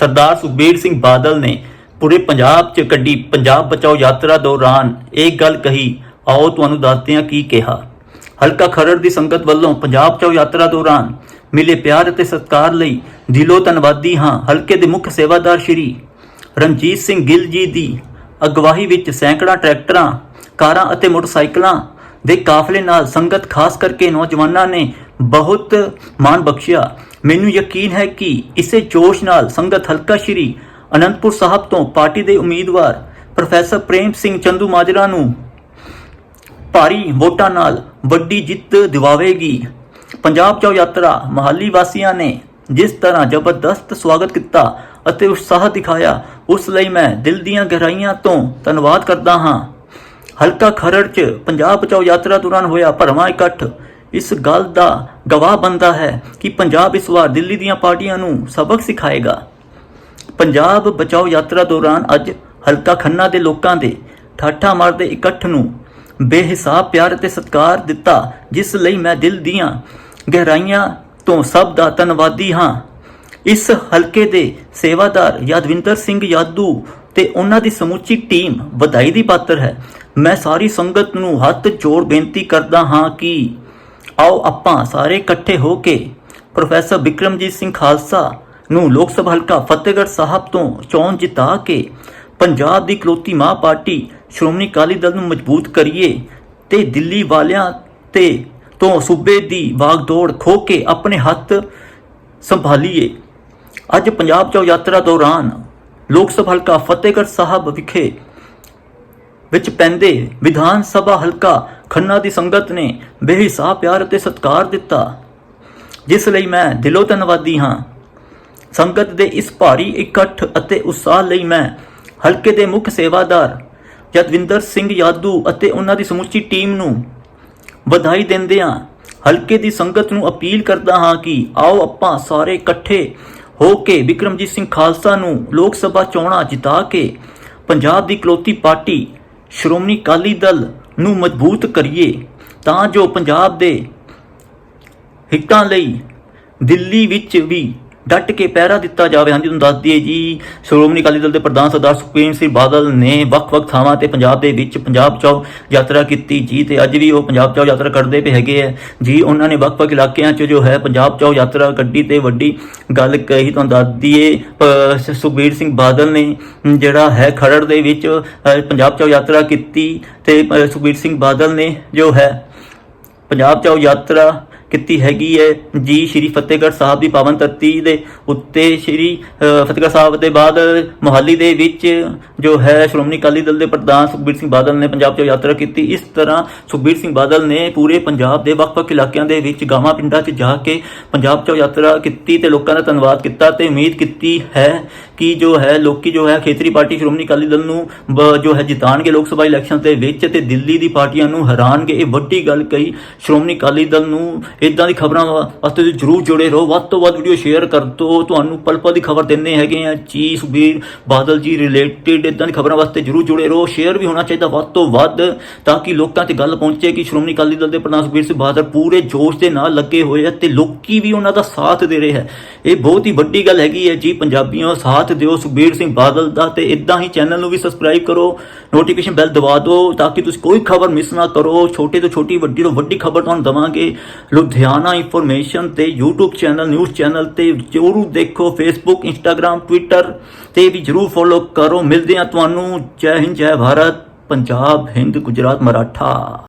ਸਰਦਾਰ ਸੁਖਬੀਰ ਸਿੰਘ ਬਾਦਲ ਨੇ ਪੂਰੇ ਪੰਜਾਬ 'ਚ ਕੱਢੀ ਪੰਜਾਬ ਬਚਾਓ ਯਾਤਰਾ ਦੌਰਾਨ ਇਹ ਗੱਲ ਕਹੀ। ਆਓ ਤੁਹਾਨੂੰ ਦੱਸਦੇ ਹਾਂ ਕੀ ਕਿਹਾ। ਹਲਕਾ ਖਰੜ ਦੀ ਸੰਗਤ ਵੱਲੋਂ ਪੰਜਾਬ ਬਚਾਓ ਯਾਤਰਾ ਦੌਰਾਨ ਮਿਲੇ ਪਿਆਰ ਅਤੇ ਸਤਿਕਾਰ ਲਈ ਦਿਲੋਂ ਧੰਨਵਾਦੀ ਹਾਂ ਹਲਕੇ ਦੇ ਮੁੱਖ ਸੇਵਾਦਾਰ ਸ਼੍ਰੀ ਰਣਜੀਤ ਸਿੰਘ ਗਿੱਲ ਜੀ ਦੀ ਅਗਵਾਈ ਵਿੱਚ ਸੈਂਕੜਾ ਟਰੈਕਟਰਾਂ, ਕਾਰਾਂ ਅਤੇ ਮੋਟਰਸਾਈਕਲਾਂ ਦੇ ਕਾਫਲੇ ਨਾਲ ਸੰਗਤ, ਖਾਸ ਕਰਕੇ ਨੌਜਵਾਨਾਂ ਨੇ ਬਹੁਤ ਮਾਣ ਬਖਸ਼ਿਆ। ਮੈਨੂੰ ਯਕੀਨ ਹੈ ਕਿ ਇਸੇ ਜੋਸ਼ ਨਾਲ ਸੰਗਤ ਹਲਕਾ ਸ਼੍ਰੀ ਅਨੰਦਪੁਰ ਸਾਹਿਬ ਤੋਂ ਪਾਰਟੀ ਦੇ ਉਮੀਦਵਾਰ ਪ੍ਰੋਫੈਸਰ ਪ੍ਰੇਮ ਸਿੰਘ ਚੰਦੂ ਮਾਜਰਾ ਨੂੰ ਭਾਰੀ ਵੋਟਾਂ ਨਾਲ ਵੱਡੀ ਜਿੱਤ ਦਿਵਾਵੇਗੀ। ਪੰਜਾਬ ਚੌ ਯਾਤਰਾ ਮਹਾਲੀ ਵਾਸੀਆਂ ਨੇ ਜਿਸ ਤਰ੍ਹਾਂ ਜ਼ਬਰਦਸਤ ਸਵਾਗਤ ਕੀਤਾ ਅਤੇ ਉਤਸ਼ਾਹ ਦਿਖਾਇਆ, ਉਸ ਲਈ ਮੈਂ ਦਿਲ ਦੀਆਂ ਗਹਿਰਾਈਆਂ ਤੋਂ ਧੰਨਵਾਦ ਕਰਦਾ ਹਾਂ। ਹਲਕਾ ਖਰੜ 'ਚ ਪੰਜਾਬ ਬਚਾਓ ਯਾਤਰਾ ਦੌਰਾਨ ਹੋਇਆ ਭਰਵਾਂ ਇਕੱਠ। ਇਸ ਗੱਲ ਦਾ ਗਵਾਹ ਬੰਦਾ ਹੈ ਕਿ ਪੰਜਾਬ ਇਸ ਵਾਰ ਦਿੱਲੀ ਦੀਆਂ ਪਾਰਟੀਆਂ ਨੂੰ ਸਬਕ ਸਿਖਾਏਗਾ। ਪੰਜਾਬ ਬਚਾਓ ਯਾਤਰਾ ਦੌਰਾਨ ਅੱਜ ਹਲਕਾ ਖੰਨਾ ਦੇ ਲੋਕਾਂ ਦੇ ਠਾਠਾ ਮਾਰਦੇ ਇਕੱਠ ਨੂੰ ਬੇਹਿਸਾਬ ਪਿਆਰ ਅਤੇ ਸਤਿਕਾਰ ਦਿੱਤਾ, ਜਿਸ ਲਈ ਮੈਂ ਦਿਲ ਦੀਆਂ ਗਹਿਰਾਈਆਂ ਤੋਂ ਸਭ ਦਾ ਧੰਨਵਾਦੀ ਹਾਂ। ਇਸ ਹਲਕੇ ਦੇ ਸੇਵਾਦਾਰ ਯਾਦਵਿੰਦਰ ਸਿੰਘ ਯਾਦੂ ਤੇ ਉਹਨਾਂ ਦੀ ਸਮੁੱਚੀ ਟੀਮ ਵਧਾਈ ਦੀ ਪਾਤਰ ਹੈ। ਮੈਂ ਸਾਰੀ ਸੰਗਤ ਨੂੰ ਹੱਥ ਜੋੜ ਬੇਨਤੀ ਕਰਦਾ ਹਾਂ ਕਿ ਆਓ ਆਪਾਂ ਸਾਰੇ ਇਕੱਠੇ ਹੋ ਕੇ ਪ੍ਰੋਫੈਸਰ ਵਿਕਰਮਜੀਤ ਸਿੰਘ ਖਾਲਸਾ ਨੂੰ ਲੋਕ ਸਭਾ ਹਲਕਾ ਫਤਿਹਗੜ੍ਹ ਸਾਹਿਬ ਤੋਂ ਚੋਣ ਜਿਤਾ ਕੇ ਪੰਜਾਬ ਦੀ ਇਕਲੌਤੀ ਮਾਂ ਪਾਰਟੀ ਸ਼੍ਰੋਮਣੀ ਅਕਾਲੀ ਦਲ ਨੂੰ ਮਜ਼ਬੂਤ ਕਰੀਏ ਤੇ ਦਿੱਲੀ ਵਾਲਿਆਂ ਤੇ ਤੋਂ ਸੂਬੇ ਦੀ ਵਾਗਦੌੜ ਖੋ ਕੇ ਆਪਣੇ ਹੱਥ ਸੰਭਾਲੀਏ। ਅੱਜ ਪੰਜਾਬ ਚੋਂ ਯਾਤਰਾ ਦੌਰਾਨ ਲੋਕ ਸਭਾ ਹਲਕਾ ਫਤਿਹਗੜ੍ਹ ਸਾਹਿਬ ਵਿਖੇ ਵਿੱਚ ਪੈਂਦੇ ਵਿਧਾਨ ਸਭਾ ਹਲਕਾ ਖੰਨਾ ਦੀ ਸੰਗਤ ਨੇ ਬੇਹਿਸਾਬ, ਪਿਆਰ ਅਤੇ ਸਤਿਕਾਰ ਦਿੱਤਾ। ਜਿਸ ਲਈ ਮੈਂ ਦਿਲੋਂ ਧੰਨਵਾਦੀ ਹਾਂ। ਸੰਗਤ ਦੇ ਇਸ ਭਾਰੀ ਇਕੱਠ ਅਤੇ ਉਤਸ਼ਾਹ ਲਈ ਮੈਂ ਹਲਕੇ ਦੇ ਮੁੱਖ ਸੇਵਾਦਾਰ ਜਤਵਿੰਦਰ ਸਿੰਘ ਯਾਦੂ ਅਤੇ ਉਹਨਾਂ ਦੀ ਸਮੁੱਚੀ ਟੀਮ ਨੂੰ ਵਧਾਈ ਦਿੰਦਿਆਂ ਹਲਕੇ ਦੀ ਸੰਗਤ ਨੂੰ ਅਪੀਲ ਕਰਦਾ ਹਾਂ ਕਿ ਆਓ ਆਪਾਂ ਸਾਰੇ ਇਕੱਠੇ ਹੋ ਕੇ ਬਿਕਰਮਜੀਤ ਸਿੰਘ ਖਾਲਸਾ ਨੂੰ ਲੋਕ ਸਭਾ ਚੋਣਾਂ ਜਿਤਾ ਕੇ ਪੰਜਾਬ ਦੀ ਇਕਲੌਤੀ ਪਾਰਟੀ ਸ਼੍ਰੋਮਣੀ ਅਕਾਲੀ ਦਲ ਨੂੰ ਮਜ਼ਬੂਤ ਕਰੀਏ, ਤਾਂ ਜੋ ਪੰਜਾਬ ਦੇ ਹਿੱਤਾਂ ਲਈ ਦਿੱਲੀ ਵਿੱਚ ਵੀ ਡਟ ਕੇ ਪਹਿਰਾ ਦਿੱਤਾ ਜਾਵੇ। ਹਾਂਜੀ, ਤੁਹਾਨੂੰ ਦੱਸ ਦਈਏ ਜੀ, ਸ਼੍ਰੋਮਣੀ ਅਕਾਲੀ ਦਲ ਦੇ ਪ੍ਰਧਾਨ ਸਰਦਾਰ ਸੁਖਬੀਰ ਸਿੰਘ ਬਾਦਲ ਨੇ ਵੱਖ-ਵੱਖ ਥਾਵਾਂ ਤੇ ਪੰਜਾਬ ਦੇ ਵਿੱਚ ਪੰਜਾਬ ਚੋਂ ਯਾਤਰਾ ਕੀਤੀ ਜੀ ਤੇ ਅੱਜ ਵੀ ਉਹ ਪੰਜਾਬ ਚੋਂ ਯਾਤਰਾ ਕਰਦੇ ਪਏ ਹੈਗੇ ਆ। ਜੀ, ਉਹਨਾਂ ਨੇ ਵੱਖ-ਵੱਖ ਇਲਾਕਿਆਂ 'ਚ ਜੋ ਹੈ ਪੰਜਾਬ ਚੋਂ ਯਾਤਰਾ ਕੱਢੀ ਤੇ ਵੱਡੀ ਗੱਲ ਕਹੀ, ਤੁਹਾਨੂੰ ਦੱਸ ਦਈਏ, ਪ- ਸੁਖਬੀਰ ਸਿੰਘ ਬਾਦਲ ਨੇ ਜਿਹੜਾ ਹੈ ਖਰੜ ਦੇ ਵਿੱਚ ਪੰਜਾਬ ਚੋਂ ਯਾਤਰਾ ਕੀਤੀ ਤੇ ਸੁਖਬੀਰ ਸਿੰਘ ਬਾਦਲ ਨੇ ਜੋ ਹੈ ਪੰਜਾਬ ਚੋਂ ਯਾਤਰਾ ਕੀਤੀ ਹੈਗੀ ਹੈ। ਜੀ, ਸ਼੍ਰੀ ਫਤਿਹਗੜ੍ਹ ਸਾਹਿਬ ਦੀ ਪਾਵਨ ਧਰਤੀ ਦੇ ਉੱਤੇ ਸ਼੍ਰੀ ਫਤਿਹਗੜ੍ਹ ਸਾਹਿਬ ਦੇ ਬਾਅਦ ਮੋਹਾਲੀ ਦੇ ਵਿੱਚ ਜੋ ਹੈ, ਸ਼੍ਰੋਮਣੀ ਅਕਾਲੀ ਦਲ ਦੇ ਪ੍ਰਧਾਨ ਸੁਖਬੀਰ ਸਿੰਘ ਬਾਦਲ ਨੇ ਪੰਜਾਬ ਚੋਂ ਯਾਤਰਾ ਕੀਤੀ। ਇਸ ਤਰ੍ਹਾਂ ਸੁਖਬੀਰ ਸਿੰਘ ਬਾਦਲ ਨੇ ਪੂਰੇ ਪੰਜਾਬ ਦੇ ਵੱਖ-ਵੱਖ ਇਲਾਕਿਆਂ ਦੇ ਵਿੱਚ ਗਾਵਾਂ ਪਿੰਡਾਂ 'ਚ ਜਾ ਕੇ ਪੰਜਾਬ ਚੋਂ ਯਾਤਰਾ ਕੀਤੀ ਤੇ ਲੋਕਾਂ ਦਾ ਧੰਨਵਾਦ ਕੀਤਾ ਤੇ ਉਮੀਦ ਕੀਤੀ ਹੈ ਕਿ ਜੋ ਹੈ, ਲੋਕੀ ਜੋ ਹੈ, ਖੇਤਰੀ ਪਾਰਟੀ ਸ਼੍ਰੋਮਣੀ ਅਕਾਲੀ ਦਲ ਨੂੰ ਬ- ਜੋ ਹੈ ਜਿਤਾਣਗੇ ਲੋਕ ਸਭਾ ਇਲੈਕਸ਼ਨ ਦੇ ਵਿੱਚ ਤੇ ਦਿੱਲੀ ਦੀ ਪਾਰਟੀਆਂ ਨੂੰ ਹਰਾਣਗੇ। ਇਹ ਵੱਡੀ ਗੱਲ ਕਹੀ ਸ਼੍ਰੋਮਣੀ ਅਕਾਲੀ ਦਲ ਨੂੰ। ਇਦਾਂ ਦੀ ਖਬਰਾਂ ਵਾਸਤੇ ਜਰੂਰ ਜੁੜੇ ਰਹੋ। ਵੱਧ ਤੋਂ ਵੱਧ ਵੀਡੀਓ ਸ਼ੇਅਰ ਕਰ ਦਿਓ। ਤੁਹਾਨੂੰ ਪਲ ਪਲ ਦੀ ਖਬਰ ਦਿੰਦੇ ਹੈਗੇ ਆ ਜੀ ਸੁਬੀਰ ਬਾਦਲ ਜੀ ਰਿਲੇਟਡ ਇਦਾਂ ਦੀ ਖਬਰਾਂ ਵਾਸਤੇ ਜਰੂਰ ਜੁੜੇ ਰਹੋ। ਸ਼ੇਅਰ ਵੀ ਹੋਣਾ ਚਾਹੀਦਾ ਵੱਧ ਤੋਂ ਵੱਧ ਤਾਂ ਕਿ ਲੋਕਾਂ ਤੇ ਗੱਲ ਪਹੁੰਚੇ ਕਿ ਸ਼੍ਰੋਮਣੀ ਅਕਾਲੀ ਦਲ ਦੇ ਪ੍ਰਧਾਨ ਸੁਖਬੀਰ ਸਿੰਘ ਬਾਦਲ ਪੂਰੇ ਜੋਸ਼ ਦੇ ਨਾਲ ਲੱਗੇ ਹੋਏ ਆ ਤੇ ਲੋਕੀ ਵੀ ਉਹਨਾਂ ਦਾ ਸਾਥ ਦੇ ਰਹੇ ਹੈ। ਇਹ ਬਹੁਤ ਹੀ ਵੱਡੀ ਗੱਲ ਹੈਗੀ ਹੈ ਜੀ ਪੰਜਾਬੀਆਂ ਸਾਥ ਸਾਥ ਦਿਓ ਸੁਖਬੀਰ ਸਿੰਘ ਬਾਦਲ ਦਾ ਤੇ ਇਦਾਂ ਹੀ ਚੈਨਲ ਨੂੰ ਵੀ ਸਬਸਕ੍ਰਾਈਬ ਕਰੋ ਨੋਟੀਫਿਕੇਸ਼ਨ ਬੈਲ ਦਬਾ ਦਿਓ ਤਾਂ ਕਿ ਤੁਸੀਂ ਕੋਈ ਖਬਰ ਮਿਸ ਨਾ ਕਰੋ। ਛੋਟੇ ਤੋਂ ਛੋਟੀ, ਵੱਡੀ ਤੋਂ ਵੱਡੀ ਖਬਰ ਤੁਹਾਨੂੰ ਦਵਾਂਗੇ। ਲੁਧਿਆਣਾ ਇਨਫੋਰਮੇਸ਼ਨ ਤੇ YouTube ਚੈਨਲ ਨਿਊਜ਼ ਚੈਨਲ ਤੇ ਜ਼ਰੂਰ ਦੇਖੋ। Facebook, Instagram, Twitter ਤੇ ਵੀ ਜ਼ਰੂਰ ਫੋਲੋ ਕਰੋ। ਮਿਲਦੇ ਆ ਤੁਹਾਨੂੰ। ਜੈ ਹਿੰਦ, ਜੈ ਭਾਰਤ। ਪੰਜਾਬ, ਹਿੰਦ, ਗੁਜਰਾਤ, ਮਰਾਠਾ।